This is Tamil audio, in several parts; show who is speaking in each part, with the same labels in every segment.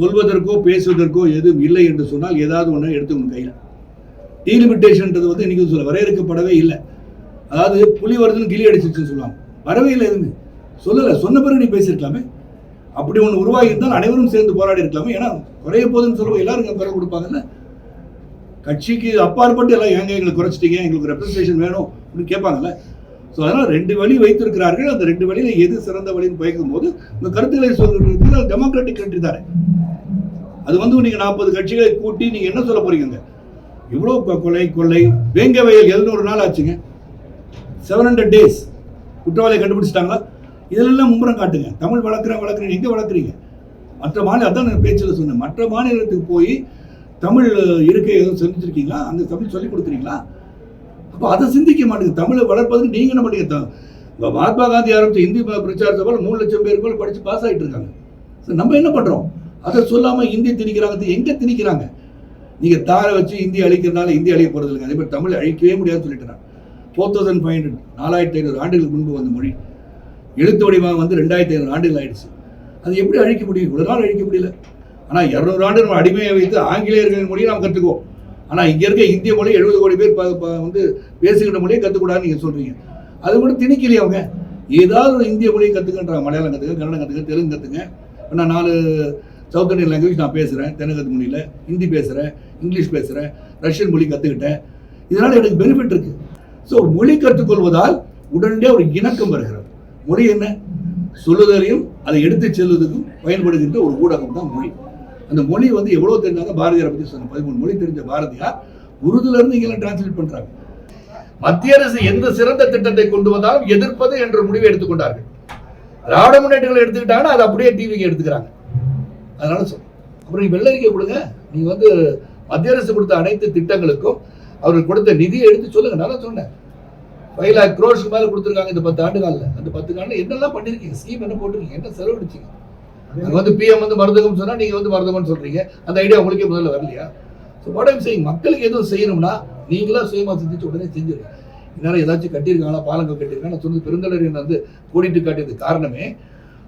Speaker 1: சொல்வதற்கோ பேசுவதற்கோ எதுவும் இல்லை என்று சொன்னால் ஏதாவது ஒன்று எடுத்துக்கணும் கையில். டீலிமிட்டேஷன்ன்றது வந்து இன்னைக்கு சொல்ல வரையறுக்கப்படவே இல்லை. அதாவது புலி வருதுன்னு கிளி அடிச்சிருச்சுன்னு சொல்லுவாங்க. வரவே இல்லை எதுவுமே. சொல்லலை. சொன்ன பிறகு நீ பேசியிருக்கலாமே. அப்படி ஒன்று உருவாகி இருந்தால் அனைவரும் சேர்ந்து போராடி இருக்கலாமே. ஏன்னா குறைய போதுன்னு சொல்லுவோம் எல்லாரும் குறை கொடுப்பாங்கல்ல. கட்சிக்கு அப்பாற்பட்டு எல்லாம் ஏங்க எங்களுக்கு குறைச்சிட்டீங்க? எங்களுக்கு ரெப்ரஸன்டேஷன் வேணும். அப்படின்னு கேட்பாங்கல்ல. ஸோ அதனால் ரெண்டு வழி வைத்திருக்கிறார்கள். அந்த ரெண்டு வழியில் எது சிறந்த வழின்னு பயக்கும் போது இந்த கருத்துக்களை சொல்கிறது டெமோக்ராட்டிக் கண்ட்ரி தானே. அது வந்து நீங்கள் நாற்பது கட்சிகளை கூட்டி நீங்கள் என்ன சொல்ல போறீங்க இவ்வளோ கொலை கொள்ளை வேங்க வயல் எழுநூறு நாள் ஆச்சுங்க. செவன் ஹண்ட்ரட் டேஸ் குற்றவாளியை கண்டுபிடிச்சிட்டாங்களா? இதெல்லாம் மும்புறம் காட்டுங்க. தமிழ் வளர்க்குறேன் வளர்க்குறீங்க. எங்கே வளர்க்குறீங்க? மற்ற மாநிலம் அதான் நான் பேச்சில் சொன்னேன். மற்ற மாநிலத்துக்கு போய் தமிழ் இருக்கை எதுவும் செஞ்சுருக்கீங்களா அந்த தமிழ் சொல்லி கொடுக்குறீங்களா? அப்போ அதை சிந்திக்க மாட்டேங்குது. தமிழை வளர்ப்பதுக்கு நீங்கள் என்ன பண்ணீங்க த- மகாத்மா காந்தி ஆரம்பித்த இந்தி பிரச்சார சபையில் மூணு லட்சம் பேர் மேல படித்து பாஸ் ஆகிட்டு இருக்காங்க. ஸோ நம்ம என்ன பண்ணுறோம் அதை சொல்லாமல் இந்தி திணிக்கிறாங்க. எங்கே திணிக்கிறாங்க? நீங்கள் தாரை வச்சு இந்தி அழிக்கிறதுனால இந்தி அழிக்க போகிறது இல்லைங்க. அதே மாதிரி தமிழ் அழிக்கவே முடியாதுன்னு சொல்லிட்டு ஃபோர் தௌசண்ட் ஃபைவ் ஹண்ட்ரட் நாலாயிரத்தி ஐநூறு ஆண்டுகளுக்கு முன்பு வந்த மொழி. எழுத்து வடிவாக வந்து ரெண்டாயிரத்தி ஐநூறு ஆண்டுகள் ஆயிடுச்சு. அது எப்படி அழிக்க முடியும்? இவ்வளோ நாள் அழிக்க முடியல. ஆனால் இரநூறு ஆண்டு நம்ம அடிமையை வைத்து ஆங்கிலேயர்களின் மொழியை நாம் கற்றுக்குவோம். ஆனால் இங்கே இருக்க இந்திய மொழி எழுபது கோடி பேர் வந்து பேசுகின்ற மொழியை கற்றுக்கூடாதுன்னு நீங்கள் சொல்கிறீங்க அது கூட திணிக்கலையே அவங்க. ஏதாவது ஒரு இந்திய மொழியை கற்றுக்கன்றாங்க மலையாளம் கற்றுக்க கன்னடம் கற்றுக்க தெலுங்கு கற்றுங்க நான் நாலு சவுத் இண்டியன் லாங்குவேஜ் நான் பேசுகிறேன் தெலுங்கு மொழியில் ஹிந்தி பேசுகிறேன் இங்கிலீஷ் பேசுகிறேன் ரஷ்யன் மொழி கற்றுக்கிட்டேன் இதனால் எனக்கு பெனிஃபிட் இருக்குது ஸோ மொழி கற்றுக்கொள்வதால் உடனடியாக ஒரு இணக்கம் வருகிறது. மொழி என்ன? சொல்லுதலையும் அதை எடுத்துச் செல்வதற்கும் பயன்படுகின்ற ஒரு ஊடகம் தான் மொழி. அந்த மொழி வந்து எவ்வளோ தெரிஞ்சாங்க பாரதியாரை பற்றி சொன்ன பதிமூணு மொழி தெரிஞ்ச பாரதியார் உருதுல இருந்து இங்கெல்லாம் டிரான்ஸ்லேட் பண்றாங்க. மத்திய அரசு எந்த சிறந்த திட்டத்தை கொண்டு வந்தாலும் எதிர்ப்பது என்ற முடிவை எடுத்துக்கொண்டார்கள். திராவிட முன்னேற்றங்களை எடுத்துக்கிட்டாங்கன்னா அது அப்படியே டிவிக்கு எடுத்துக்கிறாங்க. அதனால சொல். அப்புறம் நீ வெள்ளரிக்கை கொடுங்க நீ வந்து மத்திய அரசு கொடுத்த அனைத்து திட்டங்களுக்கும் அவர்கள் கொடுத்த நிதியை எடுத்து சொல்லுங்க. நல்லா சொன்னேன். ஃபைவ் லேக் க்ரோஸ்க்கு மேலே கொடுத்துருக்காங்க இந்த பத்து ஆண்டு காலில் அந்த பத்து காலில் என்னெல்லாம் பண்ணியிருக்கீங்க ஸ்கீம் என்ன போட்டிருக்கீங்க? என்ன செலவழிச்சீங்க? அங்க வந்து பிஎம் வந்து மருந்தகம் சொன்னா நீங்க வந்து மருந்தகம்னு சொல்றீங்க. அந்த ஐடியா உங்களுக்கே முதல்ல வரலையா? ஸோ வாட் ஐம் மக்களுக்கு எதுவும் செய்யணும்னா நீங்களா சுயமா சிந்திச்சு உடனே செஞ்சிருங்க. இதனால ஏதாச்சும் கட்டியிருக்காங்களா பாலங்கள் கட்டியிருக்காங்க நான் சொன்னது பெருந்தலைவன் வந்து கோடிட்டு காட்டியது காரணமே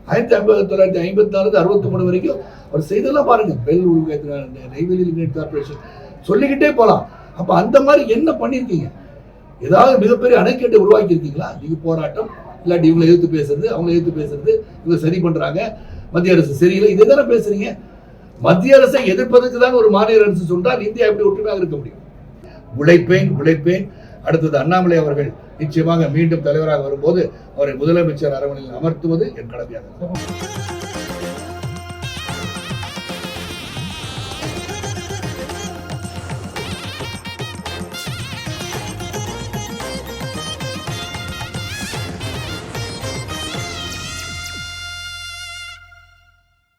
Speaker 1: ஆயிரத்தி ஐம்பத்தி தொள்ளாயிரத்தி ஐம்பத்தி நாலு அறுபத்தி மூணு வரைக்கும் அவர் செய்தெல்லாம் பாருங்க. பெல் உருவாக்குறாங்க நெய்வேலி லிமிடெட் கார்பரேஷன் சொல்லிக்கிட்டே போகலாம் அப்போ அந்த மாதிரி என்ன பண்ணியிருக்கீங்க? ஏதாவது மிகப்பெரிய அணைக்கட்டை உருவாக்கி இருக்கீங்களா போராட்டம் இல்லாட்டி இவங்களை எதிர்த்து பேசுறது அவங்களை எதிர்த்து பேசுறது இவங்க சரி பண்றாங்க. மத்திய அரசு. சரியில்லை இதை தானே பேசுறீங்க? மத்திய அரசை எதிர்ப்பதற்கு தான் ஒரு மாநில அரசு சொன்னால் இந்தியா எப்படி ஒற்றுமையாக இருக்க முடியும்? உழைப்பேன் உழைப்பேன். அடுத்தது அண்ணாமலை அவர்கள் நிச்சயமாக மீண்டும் தலைவராக வரும்போது அவரை முதலமைச்சர் அரவணையில் அமர்த்துவது என் கடமையாக இருக்கும்.